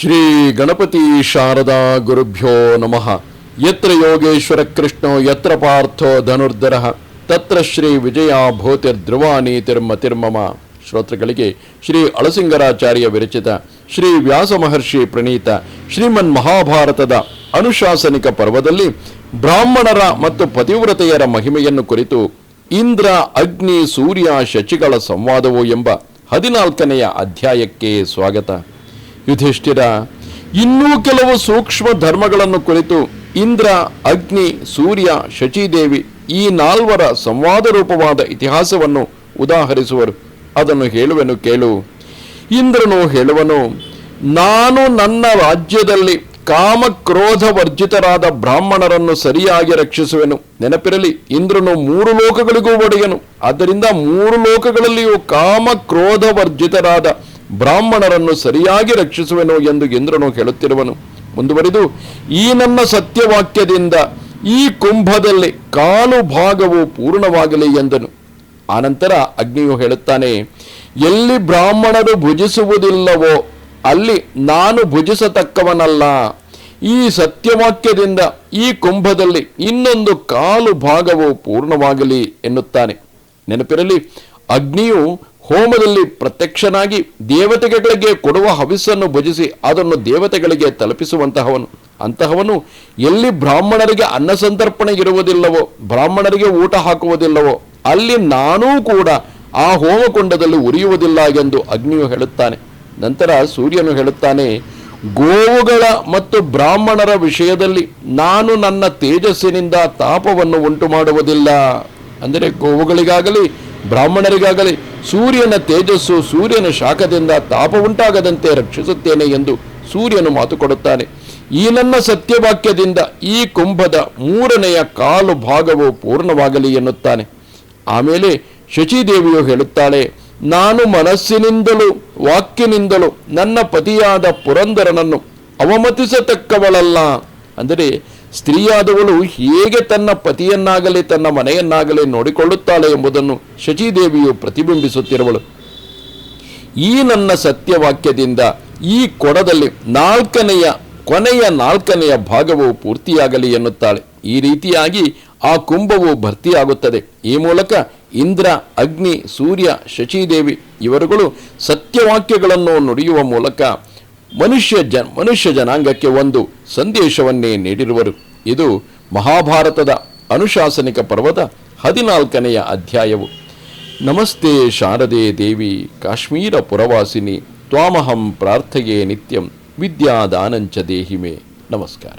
ಶ್ರೀ ಗಣಪತಿ ಶಾರದಾ ಗುರುಭ್ಯೋ ನಮಃ. ಯತ್ರ ಯೋಗೇಶ್ವರ ಕೃಷ್ಣೋ, ಯತ್ರ ಪಾರ್ಥೋ ಧನುರ್ಧರ. ತತ್ರ ಶ್ರೀ ವಿಜಯ ತಿರ್ಮ ತಿರ್ಮಮ. ಶ್ರೋತೃಗಳಿಗೆ ಶ್ರೀ ಅಳಸಿಂಗರಾಚಾರ್ಯ ವಿರಚಿತ ಶ್ರೀ ವ್ಯಾಸ ಮಹರ್ಷಿ ಪ್ರಣೀತ ಶ್ರೀಮನ್ ಮಹಾಭಾರತದ ಅನುಶಾಸನಿಕ ಪರ್ವದಲ್ಲಿ ಬ್ರಾಹ್ಮಣರ ಮತ್ತು ಪತಿವ್ರತೆಯರ ಮಹಿಮೆಯನ್ನು ಕುರಿತು ಇಂದ್ರ, ಅಗ್ನಿ, ಸೂರ್ಯ, ಶಚಿಗಳ ಸಂವಾದವು ಎಂಬ ಹದಿನಾಲ್ಕನೆಯ ಅಧ್ಯಾಯಕ್ಕೆ ಸ್ವಾಗತ. ಯುಧಿಷ್ಠಿರ, ಇನ್ನೂ ಕೆಲವು ಸೂಕ್ಷ್ಮ ಧರ್ಮಗಳನ್ನು ಕುರಿತು ಇಂದ್ರ, ಅಗ್ನಿ, ಸೂರ್ಯ, ಶಚಿದೇವಿ ಈ ನಾಲ್ವರ ಸಂವಾದ ರೂಪವಾದ ಇತಿಹಾಸವನ್ನು ಉದಾಹರಿಸುವರು. ಅದನ್ನು ಹೇಳುವೆನು ಕೇಳು. ಇಂದ್ರನು ಹೇಳುವನು, ನಾನು ನನ್ನ ರಾಜ್ಯದಲ್ಲಿ ಕಾಮ ಕ್ರೋಧ ವರ್ಜಿತರಾದ ಬ್ರಾಹ್ಮಣರನ್ನು ಸರಿಯಾಗಿ ರಕ್ಷಿಸುವೆನು. ನೆನಪಿರಲಿ, ಇಂದ್ರನು ಮೂರು ಲೋಕಗಳಿಗೂ ಒಡೆಯನು. ಆದ್ದರಿಂದ ಮೂರು ಲೋಕಗಳಲ್ಲಿಯೂ ಕಾಮ ಕ್ರೋಧ ವರ್ಜಿತರಾದ ಬ್ರಾಹ್ಮಣರನ್ನು ಸರಿಯಾಗಿ ರಕ್ಷಿಸುವೆನು ಎಂದು ಇಂದ್ರನು ಹೇಳುತ್ತಿರುವನು. ಮುಂದುವರಿದು, ಈ ನನ್ನ ಸತ್ಯವಾಕ್ಯದಿಂದ ಈ ಕುಂಭದಲ್ಲಿ ಕಾಲು ಭಾಗವು ಪೂರ್ಣವಾಗಲಿ ಎಂದನು. ಆನಂತರ ಅಗ್ನಿಯು ಹೇಳುತ್ತಾನೆ, ಎಲ್ಲಿ ಬ್ರಾಹ್ಮಣರು ಭುಜಿಸುವುದಿಲ್ಲವೋ ಅಲ್ಲಿ ನಾನು ಭುಜಿಸತಕ್ಕವನಲ್ಲ. ಈ ಸತ್ಯವಾಕ್ಯದಿಂದ ಈ ಕುಂಭದಲ್ಲಿ ಇನ್ನೊಂದು ಕಾಲು ಭಾಗವು ಪೂರ್ಣವಾಗಲಿ ಎನ್ನುತ್ತಾನೆ. ನೆನಪಿರಲಿ, ಅಗ್ನಿಯು ಹೋಮದಲ್ಲಿ ಪ್ರತ್ಯಕ್ಷನಾಗಿ ದೇವತೆಗಳಿಗೆ ಕೊಡುವ ಹವಿಸ್ಸನ್ನು ಭಜಿಸಿ ಅದನ್ನು ದೇವತೆಗಳಿಗೆ ತಲುಪಿಸುವಂತಹವನು. ಅಂತಹವನು ಎಲ್ಲಿ ಬ್ರಾಹ್ಮಣರಿಗೆ ಅನ್ನ ಸಂತರ್ಪಣೆ ಇರುವುದಿಲ್ಲವೋ, ಬ್ರಾಹ್ಮಣರಿಗೆ ಊಟ ಹಾಕುವುದಿಲ್ಲವೋ, ಅಲ್ಲಿ ನಾನೂ ಕೂಡ ಆ ಹೋಮಕುಂಡದಲ್ಲಿ ಉರಿಯುವುದಿಲ್ಲ ಎಂದು ಅಗ್ನಿಯು ಹೇಳುತ್ತಾನೆ. ನಂತರ ಸೂರ್ಯನು ಹೇಳುತ್ತಾನೆ, ಗೋವುಗಳ ಮತ್ತು ಬ್ರಾಹ್ಮಣರ ವಿಷಯದಲ್ಲಿ ನಾನು ನನ್ನ ತೇಜಸ್ಸಿನಿಂದ ತಾಪವನ್ನು ಉಂಟು ಮಾಡುವುದಿಲ್ಲ ಅಂದರೆ ಗೋವುಗಳಿಗಾಗಲಿ, ಬ್ರಾಹ್ಮಣರಿಗಾಗಲಿ ಸೂರ್ಯನ ತೇಜಸ್ಸು ಸೂರ್ಯನ ಶಾಖದಿಂದ ತಾಪ ಉಂಟಾಗದಂತೆ ರಕ್ಷಿಸುತ್ತೇನೆ ಎಂದು ಸೂರ್ಯನು ಮಾತು ಕೊಡುತ್ತಾನೆ. ಈ ನನ್ನ ಸತ್ಯವಾಕ್ಯದಿಂದ ಈ ಕುಂಭದ ಮೂರನೆಯ ಕಾಲು ಭಾಗವು ಪೂರ್ಣವಾಗಲಿ ಎನ್ನುತ್ತಾನೆ. ಆಮೇಲೆ ಶಚಿದೇವಿಯು ಹೇಳುತ್ತಾಳೆ, ನಾನು ಮನಸ್ಸಿನಿಂದಲೂ ವಾಕ್ಯನಿಂದಲೂ ನನ್ನ ಪತಿಯಾದ ಪುರಂದರನನ್ನು ಅವಮತಿಸತಕ್ಕವಳಲ್ಲ. ಅಂದರೆ ಸ್ತ್ರೀಯಾದವಳು ಹೇಗೆ ತನ್ನ ಪತಿಯನ್ನಾಗಲಿ ತನ್ನ ಮನೆಯನ್ನಾಗಲಿ ನೋಡಿಕೊಳ್ಳುತ್ತಾಳೆ ಎಂಬುದನ್ನು ಶಚಿದೇವಿಯು ಪ್ರತಿಬಿಂಬಿಸುತ್ತಿರುವಳು. ಈ ನನ್ನ ಸತ್ಯವಾಕ್ಯದಿಂದ ಈ ಕೊಡದಲ್ಲಿ ನಾಲ್ಕನೆಯ, ಕೊನೆಯ ನಾಲ್ಕನೆಯ ಭಾಗವು ಪೂರ್ತಿಯಾಗಲಿ ಎನ್ನುತ್ತಾಳೆ. ಈ ರೀತಿಯಾಗಿ ಆ ಕುಂಭವು ಭರ್ತಿಯಾಗುತ್ತದೆ. ಈ ಮೂಲಕ ಇಂದ್ರ, ಅಗ್ನಿ, ಸೂರ್ಯ, ಶಚಿದೇವಿ ಇವರುಗಳು ಸತ್ಯವಾಕ್ಯಗಳನ್ನು ನುಡಿಯುವ ಮೂಲಕ ಮನುಷ್ಯ ಜ ಮನುಷ್ಯ ಜನಾಂಗಕ್ಕೆ ಒಂದು ಸಂದೇಶವನ್ನೇ ನೀಡಿರುವರು. ಇದು ಮಹಾಭಾರತದ ಅನುಶಾಸನಿಕ ಪರ್ವದ ಹದಿನಾಲ್ಕನೆಯ ಅಧ್ಯಾಯವು. ನಮಸ್ತೆ ಶಾರದೆ ದೇವಿ, ಕಾಶ್ಮೀರ ಪುರವಾಸಿನಿ, ತ್ವಾಮಹಂ ಪ್ರಾರ್ಥಯೇ ನಿತ್ಯಂ, ವಿದ್ಯಾದಾನಂಚ ದೇಹಿಮೆ. ನಮಸ್ಕಾರ.